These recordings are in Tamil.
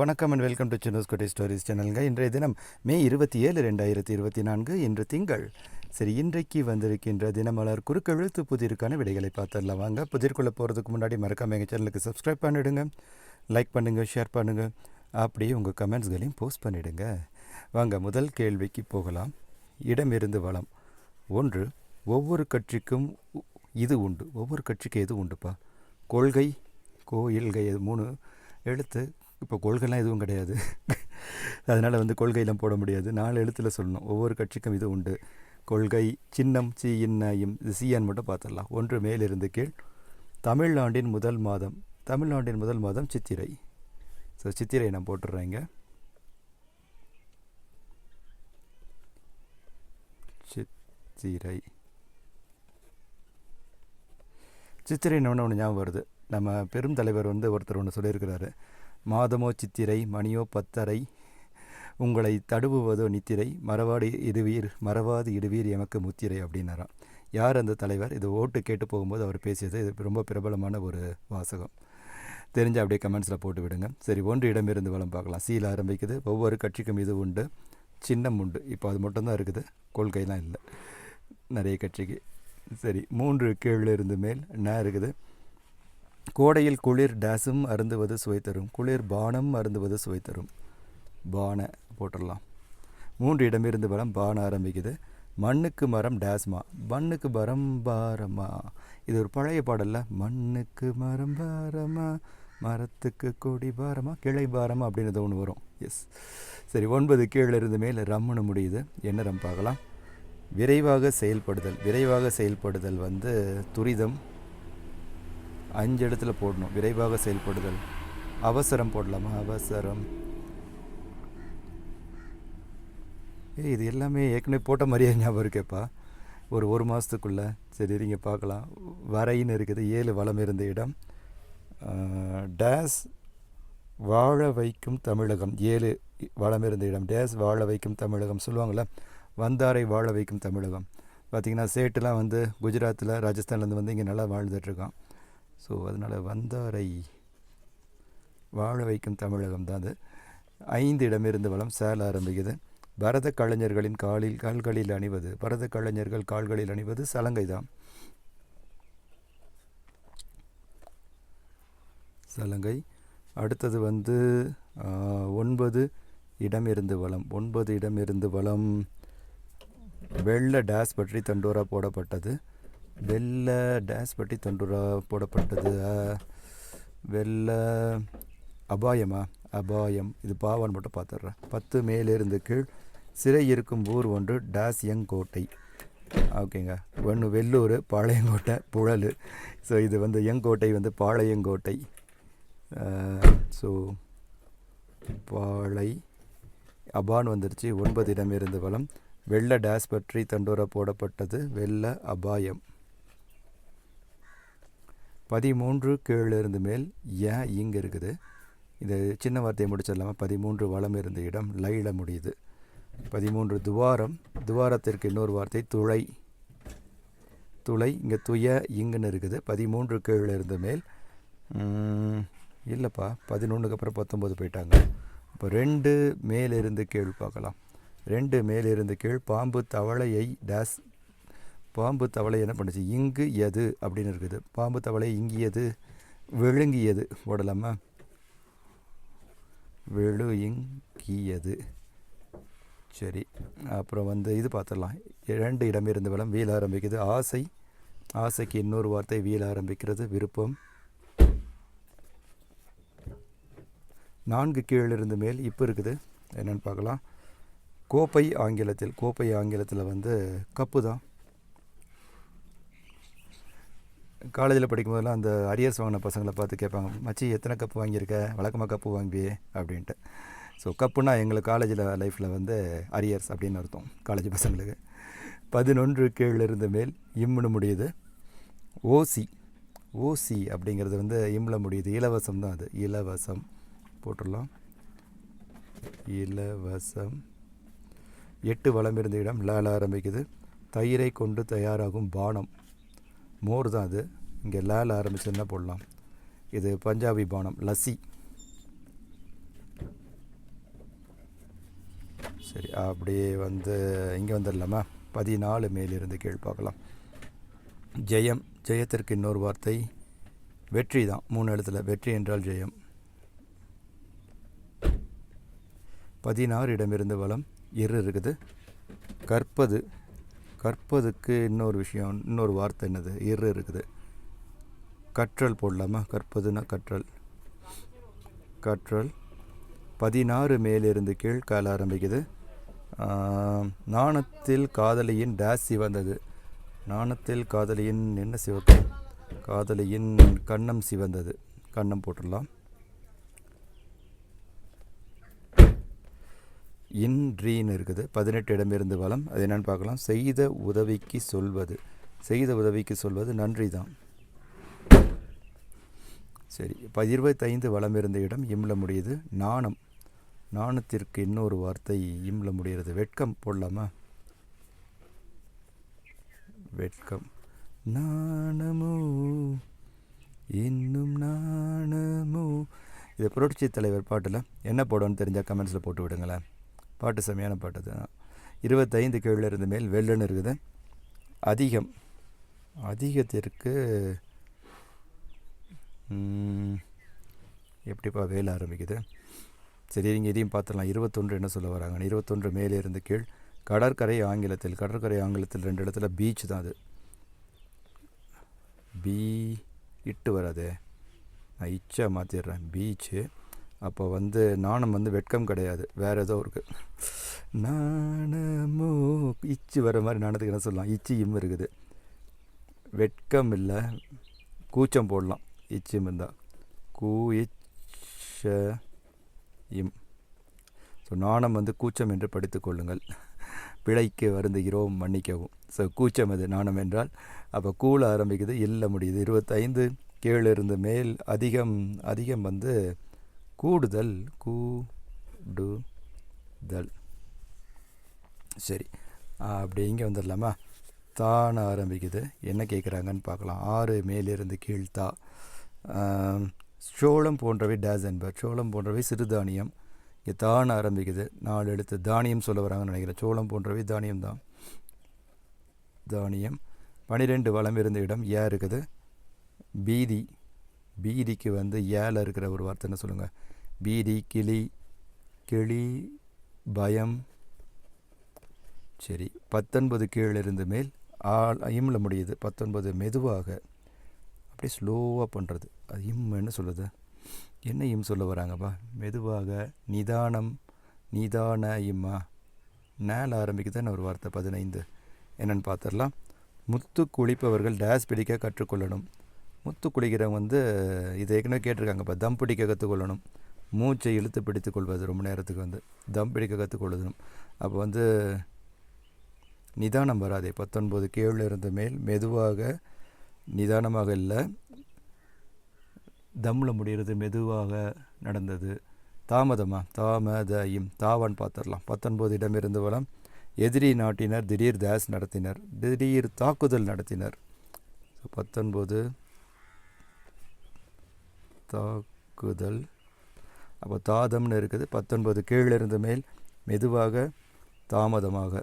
வணக்கம் அண்ட் வெல்கம் டு சின்னஸ் கோட்டை ஸ்டோரிஸ் சேனலுங்க இன்றைய தினம் மே இருபத்தி ஏழு ரெண்டாயிரத்தி இருபத்தி நான்கு இன்று திங்கள். சரி இன்றைக்கு வந்திருக்கின்ற தினமலர் குறுக்கெழுத்து புதிருக்கான விடைகளை பார்த்துடலாம். வாங்க புதிர்க்குள்ளே போகிறதுக்கு முன்னாடி மறக்காம எங்கள் சேனலுக்கு சப்ஸ்கிரைப் பண்ணிவிடுங்க லைக் பண்ணுங்கள் ஷேர் பண்ணுங்கள் அப்படியே உங்கள் கமெண்ட்ஸ்களையும் போஸ்ட் பண்ணிவிடுங்க வாங்க முதல் கேள்விக்கு போகலாம். இடமிருந்து வளம். ஒன்று ஒவ்வொரு கட்சிக்கும் இது உண்டு. ஒவ்வொரு கட்சிக்கும் எது உண்டுப்பா? கொள்கை கோயில்கை மூணு எழுத்து இப்போ கொள்கைலாம் எதுவும் கிடையாது. அதனால் வந்து கொள்கையெல்லாம் போட முடியாது. நாலு எழுத்தில் சொல்லணும். ஒவ்வொரு கட்சிக்கும் இது உண்டு. கொள்கை சின்னம் சி இன்ன இம். சியான் மட்டும் பார்த்துடலாம் ஒன்று மேலிருந்து கீழ். தமிழ்நாட்டின் முதல் மாதம். தமிழ்நாட்டின் முதல் மாதம் சித்திரை. ஸோ சித்திரை நான் போட்டுடுறேங்க சித்திரை. சித்திரைன்னு ஒன்று ஞாபகம் வருது. நம்ம பெரும் தலைவர் வந்து ஒருத்தர் ஒன்று சொல்லியிருக்கிறாரு. மாதமோ சித்திரை மணியோ பத்தரை உங்களை தடுவுவதோ நித்திரை மறவாடு இடுவீர் மறவாது இடுவீர் எமக்கு முத்திரை அப்படின்னாராம். யார் அந்த தலைவர்? இது ஓட்டு கேட்டு போகும்போது அவர் பேசியது இது ரொம்ப பிரபலமான ஒரு வாசகம். தெரிஞ்ச அப்படியே கமெண்ட்ஸில் போட்டு விடுங்க. சரி ஒன்று இடமிருந்து வளம் பார்க்கலாம். சீல ஆரம்பிக்குது. ஒவ்வொரு கட்சிக்கும் இது உண்டு. சின்னம் உண்டு. இப்போ அது மட்டும்தான் இருக்குது. கொள்கைலாம் இல்லை. நிறைய கட்சிக்கு. சரி மூன்று கீழ் இருந்து மேல் என்ன இருக்குது. கோடையில் குளிர் டேஸும் அருந்துவது சுவை தரும். குளிர் பானம் அருந்துவது சுவை தரும். பானை போட்டுடலாம். மூன்று இடமிருந்து வரம் பான ஆரம்பிக்குது. மண்ணுக்கு மரம் டேஸ்மா. மண்ணுக்கு மரம் பாரமா. இது ஒரு பழைய பாடல்ல. மண்ணுக்கு மரம் பாரமா. மரத்துக்கு கொடி பாரமா. கிளை பாரமா அப்படின்றது ஒன்று வரும். எஸ் சரி ஒன்பது கீழே இருந்து மேல் ரம்முன்னு முடியுது. என்ன ரம் பார்க்கலாம் விரைவாக செயல்படுதல். விரைவாக செயல்படுதல் வந்து துரிதம். அஞ்சு இடத்துல போடணும். விரைவாக செயல்படுதல். அவசரம் போடலாமா? அவசரம். ஏய் இது எல்லாமே ஏற்கனவே போட்ட மாதிரியே ஞாபகம் இருக்கேப்பா. ஒரு ஒரு மாதத்துக்குள்ளே சரி இருங்க பார்க்கலாம். வரைன்னு இருக்குது. ஏழு வளம் இருந்த இடம். டேஸ் வாழ வைக்கும் தமிழகம். ஏழு வளம் இருந்த இடம். டேஸ் வாழ வைக்கும் தமிழகம் சொல்லுவாங்களே வந்தாரை வாழ வைக்கும் தமிழகம். பார்த்திங்கன்னா சேட்டுலாம் வந்து குஜராத்தில் ராஜஸ்தான்லேருந்து வந்து இங்கே நல்லா வாழ்ந்துட்டுருக்கான் ஸோ அதனால் வந்தாரை வாழ வைக்கும் தமிழகம் தான் அது. ஐந்து இடமிருந்து வளம் சேல ஆரம்பிக்குது. பரத கலைஞர்களின் காலில் கால்களில் அணிவது பரத கலைஞர்கள் கால்களில் அணிவது சலங்கை தான். சலங்கை. அடுத்தது வந்து ஒன்பது இடம் இருந்து வளம் ஒன்பது இடம் இருந்து வளம். வெள்ள டேஸ் பற்றி தண்டோரா போடப்பட்டது. வெள்ள டேஸ் பட்டி தொண்டுரா போடப்பட்டது. வெள்ளை வெள்ள அபாயமா? அபாயம். இது பாவான்னு மட்டும் பார்த்துட்றேன் பத்து மேலிருந்து கீழ் சிறை இருக்கும் ஊர் ஒன்று டேஸ் யங் கோட்டை ஓகேங்க. ஒன்று வெள்ளூர் பாளையங்கோட்டை புழல். ஸோ இது வந்து எங்கோட்டை வந்து பாளையங்கோட்டை. ஸோ பாளை அபான் வந்துருச்சு. ஒன்பது இடமிருந்து வளம் வெள்ள டேஸ் பற்றி தண்டோரா போடப்பட்டது. வெள்ள அபாயம். பதிமூன்று கீழிருந்து மேல் ஏன் இங்கே இருக்குது. இது சின்ன வார்த்தையை முடிச்சிடலாமா? பதிமூன்று வளம் இருந்த இடம் லைல முடியுது. பதிமூன்று துவாரம் துவாரத்திற்கு இன்னொரு வார்த்தை துளை. துளை இங்கே துய இங்குன்னு இருக்குது. பதிமூன்று கீழிருந்து மேல் இல்லைப்பா பதினொன்றுக்கு அப்புறம் பத்தொம்பது போயிட்டாங்க. இப்போ ரெண்டு மேலிருந்து கீழ் பார்க்கலாம். ரெண்டு மேலிருந்து கீழ் பாம்பு தவளையை டேஸ் பாம்பு தவளை என்ன பண்ணுச்சு? இங்கு எது? அப்படின்னு இருக்குது. பாம்பு தவளை இங்கியது விழுங்கியது போடலாமா? விழு இங்கியது சரி அப்புறம் வந்து இது பார்த்துடலாம். இரண்டு இடமிருந்து வளம் வீழ ஆரம்பிக்குது. ஆசை ஆசைக்கு இன்னொரு வார்த்தை வீழ ஆரம்பிக்கிறது. விருப்பம். நான்கு கீழிருந்து மேல் இப்போ இருக்குது. என்னென்னு பார்க்கலாம். கோப்பை ஆங்கிலத்தில் கோப்பை ஆங்கிலத்தில் வந்து கப்பு தான் காலேஜில் படிக்கும்போதெல்லாம் அந்த அரியர்ஸ் வாங்கின பசங்களை பார்த்து கேட்பாங்க மச்சி எத்தனை கப்பு வாங்கியிருக்க? வழக்கமாக கப்பு வாங்குவியே அப்படின்ட்டு. ஸோ கப்புனா எங்களுக்கு காலேஜில் லைஃப்பில் வந்து அரியர்ஸ் அப்படின்னு அர்த்தம் காலேஜ் பசங்களுக்கு. பதினொன்று கீழிருந்து மேல் இம்முன்னு முடியுது. ஓசி ஓசி அப்படிங்கிறது வந்து இம்ல முடியுது. இலவசம் தான் அது. இலவசம் போட்டுடலாம். இலவசம். எட்டு வளம் இருந்த இடம் லால ஆரம்பிக்குது. தயிரை கொண்டு தயாராகும் பானம். மோர் தான் அது. இங்கே லேல ஆரம்பிச்சு என்ன போடலாம். இது பஞ்சாபி பானம் லஸ்ஸி. சரி அப்படியே வந்து இங்கே வந்துடலாமா? பதினாலு மேலிருந்து கீழ் பார்க்கலாம். ஜெயம் ஜெயத்திற்கு இன்னொரு வார்த்தை. வெற்றி தான் மூணு எழுத்தில். வெற்றி என்றால் ஜெயம். பதினாறு இடமிருந்து வளம். இரு இருக்குது. கற்பது கற்பதுக்கு இன்னொரு விஷயம் இன்னொரு வார்த்தை என்னது? இரு இருக்குது. கற்றல் போடலாமா? கற்பதுன்னா கற்றல். கற்றல். பதினாறு மேலிருந்து கீழ் கால ஆரம்பிக்குது. நாணத்தில் காதலியின் டேஸ் சிவந்தது நாணத்தில் காதலியின் என்ன சிவப்பு? காதலியின் கண்ணம் சிவந்தது. கண்ணம் போட்டுடலாம். இன்றின்னு இருக்குது. பதினெட்டு இடமிருந்து வளம். அது என்னென்னு பார்க்கலாம். செய்த உதவிக்கு சொல்வது. செய்த உதவிக்கு சொல்வது நன்றி தான். சரி இப்போ இருபத்தைந்து வளம் இருந்த இடம் இம்ல முடியுது. நாணம். நாணத்திற்கு இன்னொரு வார்த்தை இம்ல முடிகிறது. வெட்கம் போடலாமா? வெட்கம். நாணமோ? இன்னும் நாணமோ? இது புரட்சி தலைவர் பாட்டில் என்ன போடும்னு தெரிஞ்சால் கமெண்ட்ஸில் போட்டு விடுங்களேன். பாட்டு செம்மையான பாட்டு தான் இருபத்தைந்து கீழே இருந்து மேல் வெள்ளன்னு இருக்குது. அதிகம். அதிகத்திற்கு எப்படிப்பா வேலை ஆரம்பிக்குது? சரி நீங்கள் இதையும் பார்த்துடலாம். இருபத்தொன்று என்ன சொல்ல வராங்கன்னு இருபத்தொன்று மேலே இருந்து கீழ். கடற்கரை ஆங்கிலத்தில் கடற்கரை ஆங்கிலத்தில் ரெண்டு இடத்துல பீச் தான் அது. பீ இட்டு வராதே. நான் இச்சா மாற்றிடுறேன் பீச்சு அப்போ வந்து நாணம் வந்து வெட்கம் கிடையாது. வேறு ஏதோ இருக்குது நாணமோ இச்சு வர மாதிரி நாணத்துக்கு என்ன சொல்லலாம்? இச்சு இம் இருக்குது. வெட்கம் இல்லை கூச்சம் போடலாம். இச்சும் இருந்தால் கூ இச்ச இம். ஸோ நாணம் வந்து கூச்சம் என்று படித்துக்கொள்ளுங்கள் பிழைக்கு வருந்துகிறோம் மன்னிக்கவும். ஸோ கூச்சம் அது நாணம் என்றால் அப்போ கூழ ஆரம்பிக்குது இல்ல முடியுது. இருபத்தைந்து கீழே இருந்து மேல் அதிகம் அதிகம் வந்து கூடுதல் கூடுதல். சரி அப்படி இங்கே வந்துடலாமா தான ஆரம்பிக்குது. என்ன கேட்குறாங்கன்னு பார்க்கலாம். ஆறு மேலிருந்து கீழ் தா. சோளம் போன்றவை டேஸ் என்பர் சோளம் போன்றவை சிறுதானியம் இங்கே தான் ஆரம்பிக்குது. நாலு எழுத்து தானியம் சொல்ல வராங்கன்னு நினைக்கிறேன். சோளம் போன்றவை தானியம் தான். தானியம். பனிரெண்டு வளம் இருந்த இடம் ஏ இருக்குது? பீதி. பீதிக்கு வந்து ஏல இருக்கிற ஒரு வார்த்தை என்ன சொல்லுங்கள் பீதி கிளி கிளி பயம். சரி பத்தொன்பது கீழே இருந்து மேல். ஆள் இம்மில் முடியுது. பத்தொன்பது மெதுவாக. அப்படியே ஸ்லோவாக பண்ணுறது அது இம் என்ன சொல்லுது? என்ன இம் சொல்ல வராங்கப்பா? மெதுவாக நிதானம் நிதான இம்மா நேல ஆரம்பிக்குதுன்னு ஒரு வார்த்தை பதினைந்து. என்னென்னு பார்த்துடலாம் முத்து குளிப்பவர்கள் டேஸ் பிடிக்க கற்றுக்கொள்ளணும். முத்து குளிக்கிறவங்க வந்து இதை ஏற்கனவே கேட்டிருக்காங்கப்பா தம் பிடிக்க கற்றுக்கொள்ளணும். மூச்சை இழுத்து பிடித்து கொள்வது ரொம்ப நேரத்துக்கு வந்து தம் பிடிக்க கற்றுக்கொள்ளணும் அப்போ வந்து நிதானம் வராதே. பத்தொன்பது கீழே இருந்த மேல் மெதுவாக நிதானமாக இல்லை. தம்மில் முடிகிறது மெதுவாக நடந்தது. தாமதமா? தாமதம் தாவான் பார்த்துடலாம் பத்தொன்பது இடமிருந்து வளம் எதிரி நாட்டினர் திடீர் தாஸ் நடத்தினர். திடீர் தாக்குதல் நடத்தினர். பத்தொன்பது தாக்குதல். அப்போ தாதம்னு இருக்குது பத்தொன்பது கீழே மேல் மெதுவாக தாமதமாக.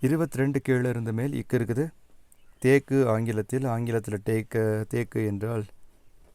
இருபத்தி ரெண்டு கீழே இருந்த மேல் இக்கு இருக்குது. தேக்கு ஆங்கிலத்தில் ஆங்கிலத்தில் டேக்க தேக்கு என்றால்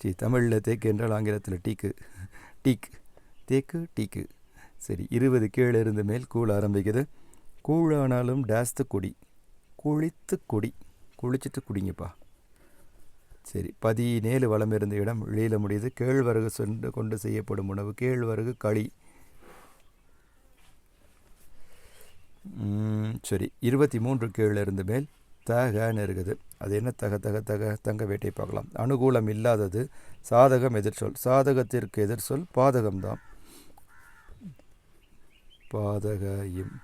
சி தமிழில் தேக்கு என்றால் ஆங்கிலத்தில் டீக்கு. டீக் தேக்கு டீக்கு. சரி இருபது கீழே இருந்த மேல் கூழ் ஆரம்பிக்குது. கூழானாலும் டேஸ்து குடி. குளித்து குடி. குளிச்சுட்டு குடிங்கப்பா. சரி பதினேழு வளம் இருந்த இடம் வெளியில் முடியுது. கேழ்வரகு சென்று கொண்டு செய்யப்படும் உணவு கேழ்வரகு களி. சரி. இருபத்தி மூன்று கீழே இருந்து மேல் தகன்னு இருக்குது. அது என்ன தக தக தக தங்க வேட்டை பார்க்கலாம். அனுகூலம் இல்லாதது சாதகம் எதிர்ச்சொல் சாதகத்திற்கு எதிர்ச்சொல் பாதகம்தான் பாதகம்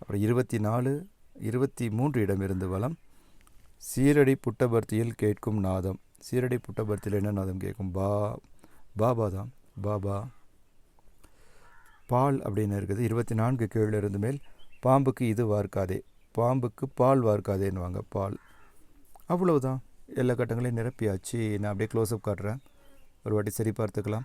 அப்புறம் இருபத்தி நாலு இருபத்தி மூன்று இடம் இருந்து வளம். சீரடி புட்டபர்த்தியில் கேட்கும் நாதம். சீரடி புட்டபர்த்தியில் என்ன நாதம் கேட்கும்? பா பாபா தான். பாபா. பால் அப்படின்னு இருக்குது. இருபத்தி நான்கு கீழே இருந்து மேல் பாம்புக்கு இது வார்க்காதே. பாம்புக்கு பால் வார்க்காதேன்னுவாங்க. பால். அவ்வளவுதான். எல்லா கட்டங்களையும் நிரப்பியாச்சு. நான் அப்படியே க்ளோஸ்அப் காட்டுறேன். ஒரு வாட்டி சரி பார்த்துக்கலாம்.